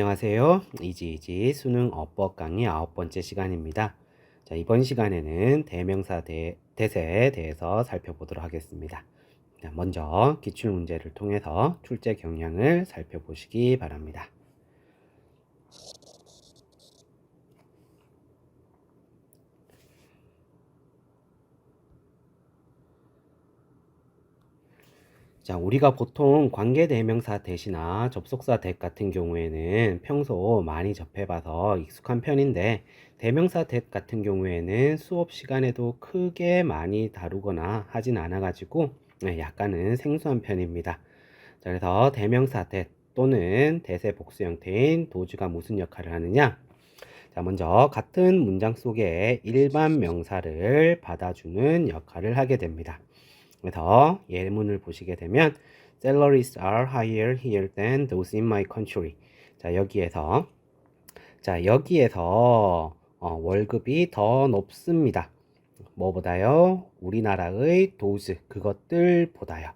안녕하세요. 이지이지 수능 어법 강의 아홉 번째 시간입니다. 자, 이번 시간에는 대명사 대, 대세에 대해서 살펴보도록 하겠습니다. 자, 먼저 기출 문제를 통해서 출제 경향을 살펴보시기 바랍니다. 자, 우리가 보통 관계대명사 대시나 접속사 대 같은 경우에는 평소 많이 접해봐서 익숙한 편인데 대명사 대 같은 경우에는 수업 시간에도 크게 많이 다루거나 하진 않아가지고 네, 약간은 생소한 편입니다. 자, 그래서 대명사 대 또는 대세 복수 형태인 도주가 무슨 역할을 하느냐? 자, 먼저 같은 문장 속에 일반 명사를 받아주는 역할을 하게 됩니다. 그래서 예문을 보시게 되면 salaries are higher here than those in my country. 자, 여기에서 자, 여기에서 어, 월급이 더 높습니다. 뭐보다요? 우리나라의 도즈 그것들보다요.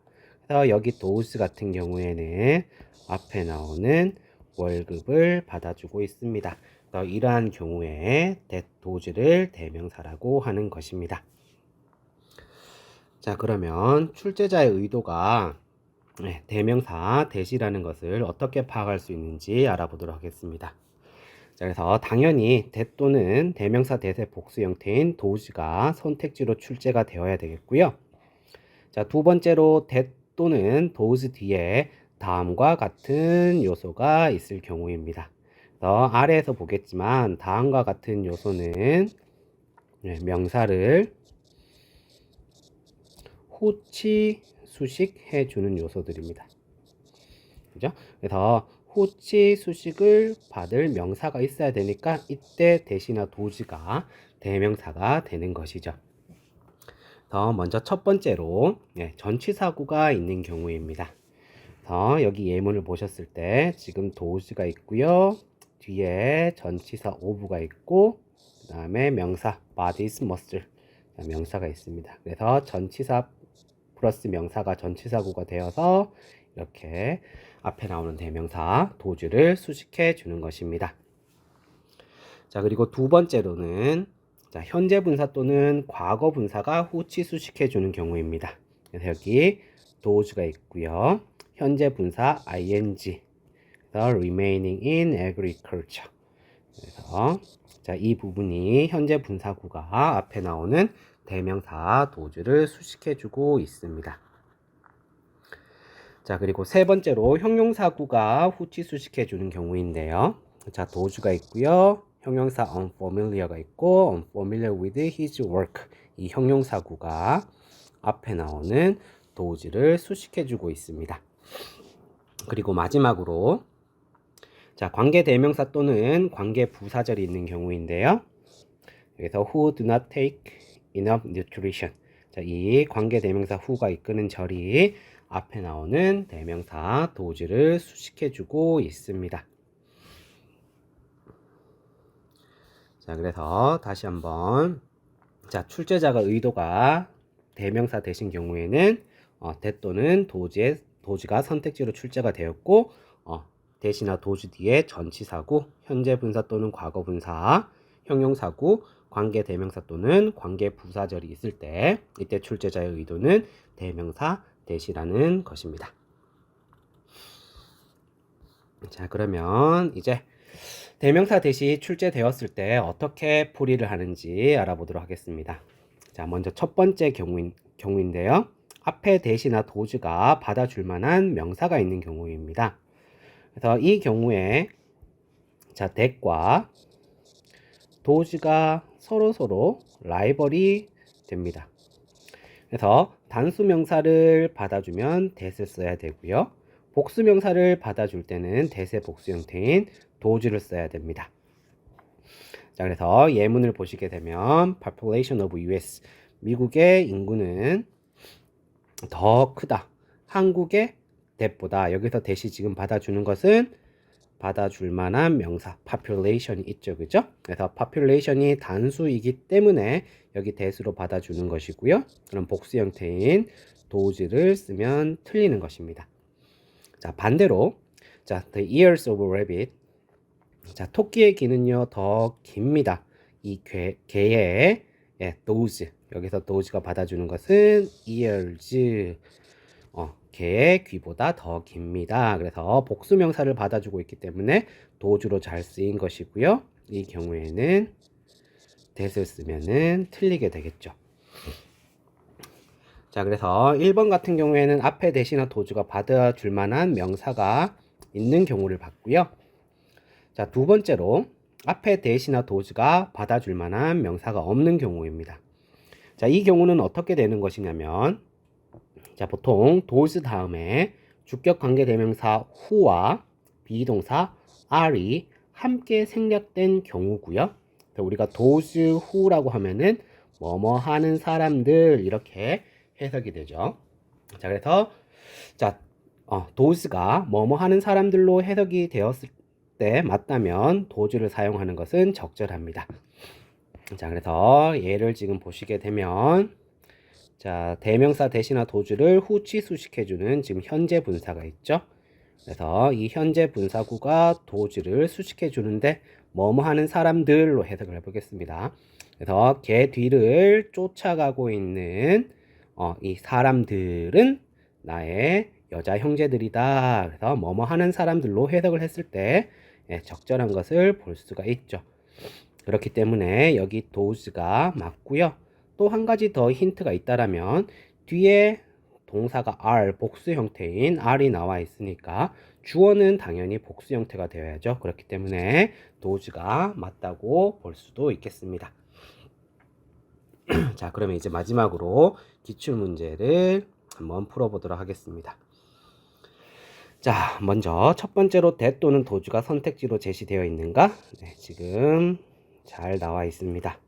그래서 여기 도즈 같은 경우에는 앞에 나오는 월급을 받아주고 있습니다. 그래서 이러한 경우에 대도즈를 대명사라고 하는 것입니다. 자, 그러면 출제자의 의도가 네, 대명사 대시라는 것을 어떻게 파악할 수 있는지 알아보도록 하겠습니다. 자, 그래서 당연히 대 또는 대명사 대세 복수 형태인 도지가 선택지로 출제가 되어야 되겠고요. 자, 두 번째로 대 또는 도즈 뒤에 다음과 같은 요소가 있을 경우입니다. 그래서 아래에서 보겠지만 다음과 같은 요소는 네, 명사를 호치 수식해 주는 요소들입니다. 그죠? 그래서 호치 수식을 받을 명사가 있어야 되니까 이때 대시나 도지가 대명사가 되는 것이죠. 더 먼저 첫 번째로 네, 전치사구가 있는 경우입니다. 더 여기 예문을 보셨을 때 지금 도지가 있고요. 뒤에 전치사 오브가 있고 그 다음에 명사 bodies must 명사가 있습니다. 그래서 전치사 플러스 명사가 전치사구가 되어서 이렇게 앞에 나오는 대명사 도주를 수식해 주는 것입니다. 자, 그리고 두 번째로는 자, 현재 분사 또는 과거 분사가 후치 수식해 주는 경우입니다. 그래서 여기 도주가 있고요. 현재 분사 ing the remaining in agriculture. 그래서 자, 이 부분이 현재 분사구가 앞에 나오는 대명사 도주를 수식해주고 있습니다. 자, 그리고 세 번째로 형용사구가 후치 수식해주는 경우인데요. 자, 도주가 있고요. 형용사 unfamiliar가 있고 unfamiliar with his work 이 형용사구가 앞에 나오는 도지를 수식해주고 있습니다. 그리고 마지막으로 자 관계 대명사 또는 관계 부사절이 있는 경우인데요. 여기서 who do not take enough nutrition. 자, 이 관계 대명사 who가 이끄는 절이 앞에 나오는 대명사 도지를 수식해주고 있습니다. 자, 그래서 다시 한번 자, 출제자가 의도가 대명사 되신 경우에는 어, 대 또는 도지의 도지가 선택지로 출제가 되었고 어, 대시나 도지 뒤에 전치사구, 현재 분사 또는 과거 분사, 형용사구, 관계 대명사 또는 관계 부사절이 있을 때 이때 출제자의 의도는 대명사 대시라는 것입니다. 자, 그러면 이제 대명사 대시 출제되었을 때 어떻게 풀이를 하는지 알아보도록 하겠습니다. 자, 먼저 첫 번째 경우인, 경우인데요. 앞에 대시나 도주가 받아줄 만한 명사가 있는 경우입니다. 그래서 이 경우에 자, 대과 도주가 서로서로 라이벌이 됩니다. 그래서 단수 명사를 받아주면 대세 써야 되고요. 복수 명사를 받아줄 때는 대세 복수 형태인 도주를 써야 됩니다. 자, 그래서 예문을 보시게 되면 population of US 미국의 인구는 더 크다. 한국의 대보다 여기서 대시 지금 받아주는 것은 받아줄 만한 명사 population이 있죠. 그죠? 그래서 population이 단수이기 때문에 여기 대수로 받아주는 것이고요. 그럼 복수 형태인 도즈를 쓰면 틀리는 것입니다. 자, 반대로 자, the ears of rabbit 자, 토끼의 귀는요, 더 깁니다. 이 개, 개의, 예, those. 여기서 those가 받아주는 것은 ears. 어, 개의 귀보다 더 깁니다. 그래서 복수명사를 받아주고 있기 때문에 도주로 잘 쓰인 것이고요. 이 경우에는 that을 쓰면은 틀리게 되겠죠. 자, 그래서 1번 같은 경우에는 앞에 대시나 도주가 받아줄 만한 명사가 있는 경우를 봤고요. 자, 두 번째로 앞에 대시나 도주가 받아줄 만한 명사가 없는 경우입니다. 자, 이 경우는 어떻게 되는 것이냐면 자, 보통 도즈 다음에 주격 관계 대명사 who와 비동사 are이 함께 생략된 경우고요. 우리가 those who라고 하면은 뭐뭐 하는 사람들 이렇게 해석이 되죠. 자, 그래서 자, 어, those가 뭐뭐 하는 사람들로 해석이 되었을 때 맞다면 does를 사용하는 것은 적절합니다. 자, 그래서 예를 지금 보시게 되면 자, 대명사 대신나 도주를 후치 수식해주는 지금 현재 분사가 있죠. 그래서 이 현재 분사구가 도주를 수식해주는데 뭐뭐 하는 사람들로 해석을 해보겠습니다. 그래서 걔 뒤를 쫓아가고 있는 어, 이 사람들은 나의 여자 형제들이다. 그래서 뭐뭐 하는 사람들로 해석을 했을 때 예, 적절한 것을 볼 수가 있죠. 그렇기 때문에 여기 도즈가 맞고요. 또 한 가지 더 힌트가 있다라면 뒤에 동사가 are 복수 형태인 are이 나와 있으니까 주어는 당연히 복수 형태가 되어야죠. 그렇기 때문에 도즈가 맞다고 볼 수도 있겠습니다. 자, 그러면 이제 마지막으로 기출 문제를 한번 풀어보도록 하겠습니다. 자, 먼저 첫 번째로 대 또는 도주가 선택지로 제시되어 있는가? 네, 지금 잘 나와 있습니다.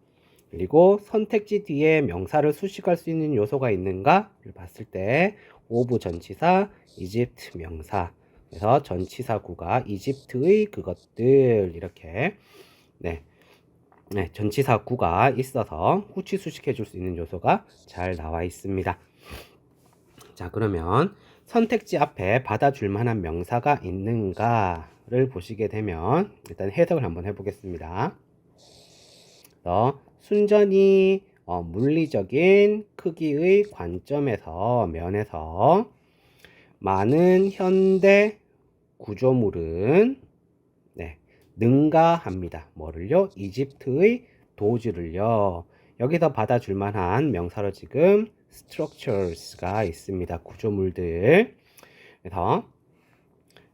그리고 선택지 뒤에 명사를 수식할 수 있는 요소가 있는가를 봤을 때 오브 전치사, 이집트 명사. 그래서 전치사구가 이집트의 그것들 이렇게 네. 네, 전치사구가 있어서 후치 수식해 줄 수 있는 요소가 잘 나와 있습니다. 자, 그러면 선택지 앞에 받아줄 만한 명사가 있는가를 보시게 되면 일단 해석을 한번 해 보겠습니다. 그래서 순전히 어, 물리적인 크기의 관점에서 면에서 많은 현대 구조물은 네, 능가합니다. 뭐를요? 이집트의 도주를요. 여기서 받아줄 만한 명사로 지금 structures가 있습니다. 구조물들. 그래서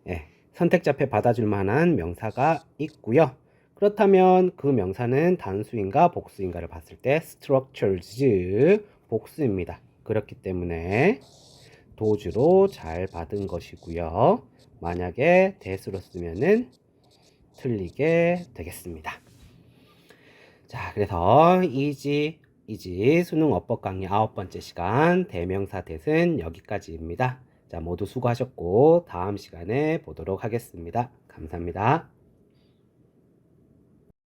네, 선택지 앞에 받아줄 만한 명사가 있고요. 그렇다면 그 명사는 단수인가 복수인가를 봤을 때 structures 복수입니다. 그렇기 때문에 도주로 잘 받은 것이고요. 만약에 대수로 쓰면은 틀리게 되겠습니다. 자, 그래서 이지 이지 수능 어법 강의 아홉 번째 시간 대명사 대은 여기까지입니다. 자, 모두 수고하셨고 다음 시간에 보도록 하겠습니다. 감사합니다.